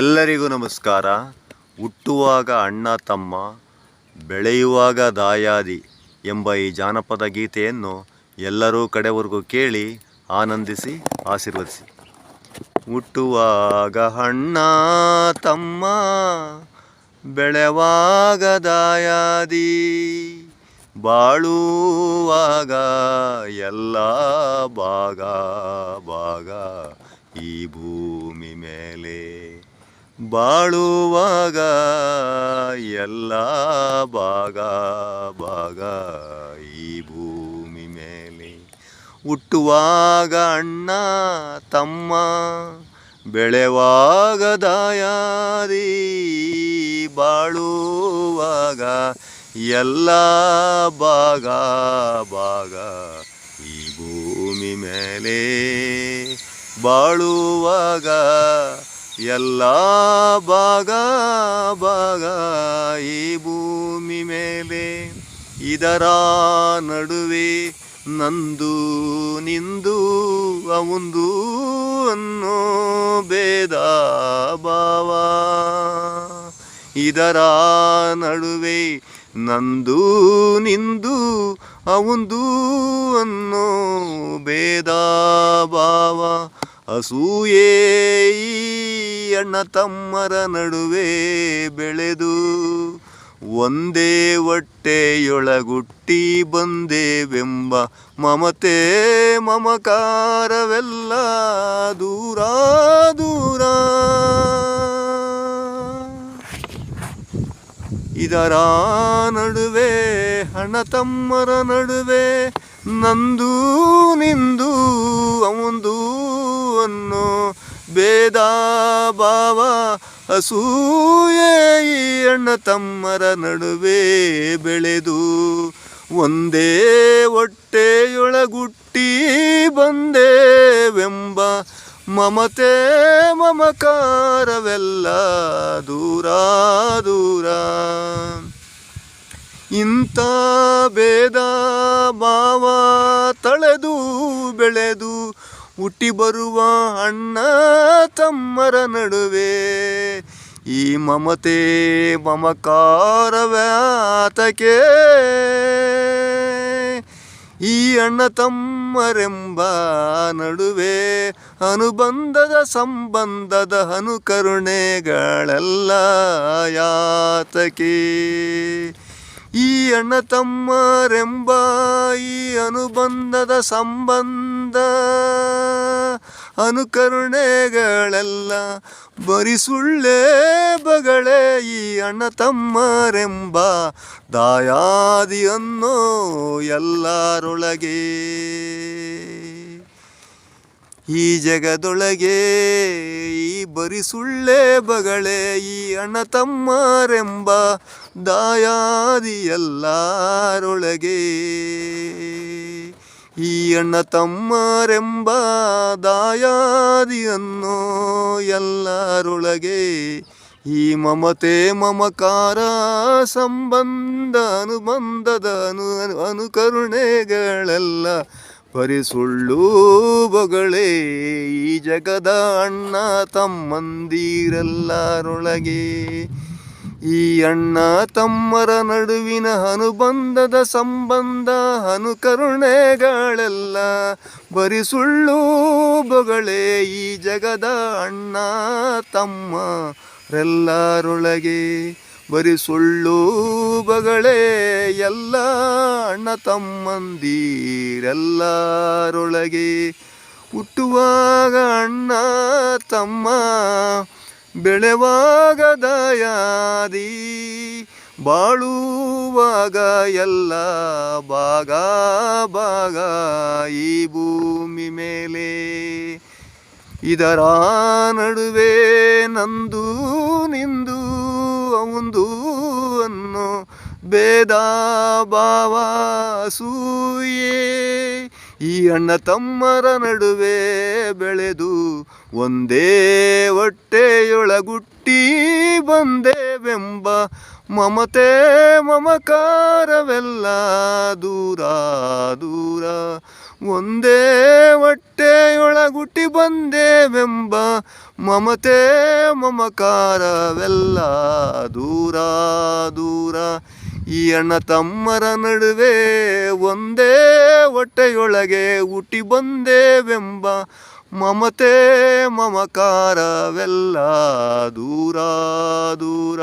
ಎಲ್ಲರಿಗೂ ನಮಸ್ಕಾರ. ಹುಟ್ಟುವಾಗ ಅಣ್ಣ ತಮ್ಮ, ಬೆಳೆಯುವಾಗ ದಾಯಾದಿ ಎಂಬ ಈ ಜಾನಪದ ಗೀತೆಯನ್ನು ಎಲ್ಲರೂ ಕಡೆವರೆಗೂ ಕೇಳಿ ಆನಂದಿಸಿ, ಆಶೀರ್ವದಿಸಿ. ಹುಟ್ಟುವಾಗ ಅಣ್ಣ ತಮ್ಮ, ಬೆಳೆವಾಗ ದಾಯಾದಿ, ಬಾಳುವಾಗ ಎಲ್ಲ ಭಾಗ ಭಾಗ ಈ ಭೂಮಿ ಮೇಲೆ. ಬಾಳುವಾಗ ಎಲ್ಲ ಭಾಗ ಭಾಗ ಈ ಭೂಮಿ ಮೇಲೆ. ಹುಟ್ಟುವಾಗ ಅಣ್ಣ, ತಮ್ಮ, ಬೆಳೆವಾಗ ದಾಯಾದಿ, ಬಾಳುವಾಗ ಎಲ್ಲ ಭಾಗ ಭಾಗ ಈ ಭೂಮಿ ಮೇಲೆ. ಬಾಳುವಾಗ ಎಲ್ಲ ಭಾಗ ಭಾಗ ಈ ಭೂಮಿ ಮೇಲೆ ಇದರ ನಡುವೆ ನಂದು ನಿಂದು ಅವಂದು ಅನ್ನೋ ಭೇದ ಭಾವ. ಇದರ ನಡುವೆ ನಂದು ನಿಂದು ಅವಂದು ಅನ್ನೋ ಭೇದ ಭಾವ. ಅಸೂಯೇ ಅಣ್ಣ ತಮ್ಮರ ನಡುವೆ ಬೆಳೆದು, ಒಂದೇ ಹೊಟ್ಟೆಯೊಳಗುಟ್ಟಿ ಬಂದೇವೆಂಬ ಮಮತೆ ಮಮಕಾರವೆಲ್ಲ ದೂರ ದೂರ. ಇದರ ನಡುವೆ ಹಣ ತಮ್ಮರ ನಡುವೆ, ನಂದು, ನಿಂದು, ಅವಂದು ಅನ್ನೋ ಭೇದ ಭಾವ ಅಸೂಯೆ ಈ ಅಣ್ಣ ತಮ್ಮರ ನಡುವೆ ಬೆಳೆದು ಒಂದೇ ಹೊಟ್ಟೆಯೊಳಗುಟ್ಟಿ ಬಂದೇವೆಂಬ ಮಮತೆ ಮಮಕಾರವೆಲ್ಲ ದೂರ ದೂರ. ಇಂಥ ಭೇದ ಭಾವ ತಳೆದು ಬೆಳೆದು ಹುಟ್ಟಿ ಬರುವ ಅಣ್ಣ ತಮ್ಮರ ನಡುವೆ. ಈ ಮಮತೆ ಮಮಕಾರವ್ಯಾತಕೆ ಈ ಅಣ್ಣ ತಮ್ಮರೆಂಬ ನಡುವೆ ಅನುಬಂಧದ ಸಂಬಂಧದ ಅನುಕರುಣೆಗಳೆಲ್ಲ ಯಾತಕೆ ಈ ಅಣ್ಣ ತಮ್ಮರೆಂಬ ಈ ಅನುಬಂಧದ ಸಂಬಂಧ ಅನುಕರುಣೆಗಳೆಲ್ಲ ಬರಿ ಸುಳ್ಳೇ ಬಗಳೇ ಈ ಅಣ್ಣ ತಮ್ಮರೆಂಬ ದಾಯಾದಿಯನ್ನು ಎಲ್ಲರೊಳಗೆ. ಈ ಜಗದೊಳಗೆ ಈ ಬರಿ ಸುಳ್ಳೇ ಬಗಳೇ ಈ ಅಣ್ಣ ತಮ್ಮರೆಂಬ ದಾಯಾದಿ ಎಲ್ಲರೊಳಗೆ. ಈ ಅಣ್ಣ ತಮ್ಮರೆಂಬ ದಾಯಾದಿಯನ್ನು ಎಲ್ಲರೊಳಗೆ ಈ ಮಮತೆ ಮಮಕಾರ ಸಂಬಂಧ ಅನುಬಂಧದ ಅನು, ಅನು- ಅನುಕರುಣೆಗಳೆಲ್ಲ ಪರಿಸುಳ್ಳು ಬೊಗಳೇ ಈ ಜಗದ ಅಣ್ಣ ತಮ್ಮಂದಿರೆಲ್ಲರೊಳಗೆ ಈ ಅಣ್ಣ ತಮ್ಮರ ನಡುವಿನ ಅನುಬಂಧದ ಸಂಬಂಧ, ಅನುಕರುಣೆಗಳೆಲ್ಲ ಬರಿ ಸುಳ್ಳು ಈ ಜಗದ ಅಣ್ಣ ತಮ್ಮರೆಲ್ಲರೊಳಗೆ ಬರಿ ಸುಳ್ಳು ಬಗಳೇ ಎಲ್ಲ ಅಣ್ಣ ತಮ್ಮಂದಿರೆಲ್ಲರೊಳಗೆ ಹುಟ್ಟುವಾಗ ಅಣ್ಣ ತಮ್ಮ ಬೆಳೆವಾಗ ದಯಾದಿ, ಬಾಳುವಾಗ ಎಲ್ಲ ಭಾಗ ಭಾಗ ಈ ಭೂಮಿ ಮೇಲೆ. ಇದರ ನಡುವೆ ನಂದು ನಿಂದು ಅವಂದು ಅನ್ನೋ ಭೇದ ಭಾವ ಸೂಯೆ. ಈ ಅಣ್ಣ ತಮ್ಮರ ನಡುವೆ ಬೆಳೆದು ಒಂದೇ ಹೊಟ್ಟೆಯೊಳಗುಟ್ಟಿ ಬಂದೇವೆಂಬ ಮಮತೆ ಮಮಕಾರವೆಲ್ಲ ದೂರ ದೂರ. ಒಂದೇ ಹೊಟ್ಟೆಯೊಳಗುಟ್ಟಿ ಬಂದೇವೆಂಬ ಮಮತೆ ಮಮಕಾರವೆಲ್ಲ ದೂರ ದೂರ. ಈ ಅಣ್ಣ ತಮ್ಮರ ನಡುವೆ ಒಂದೇ ಹೊಟ್ಟೆಯೊಳಗೆ ಹುಟ್ಟಿ ಬಂದೇವೆಂಬ ಮಮತೆ ಮಮಕಾರವೆಲ್ಲ ದೂರ ದೂರ.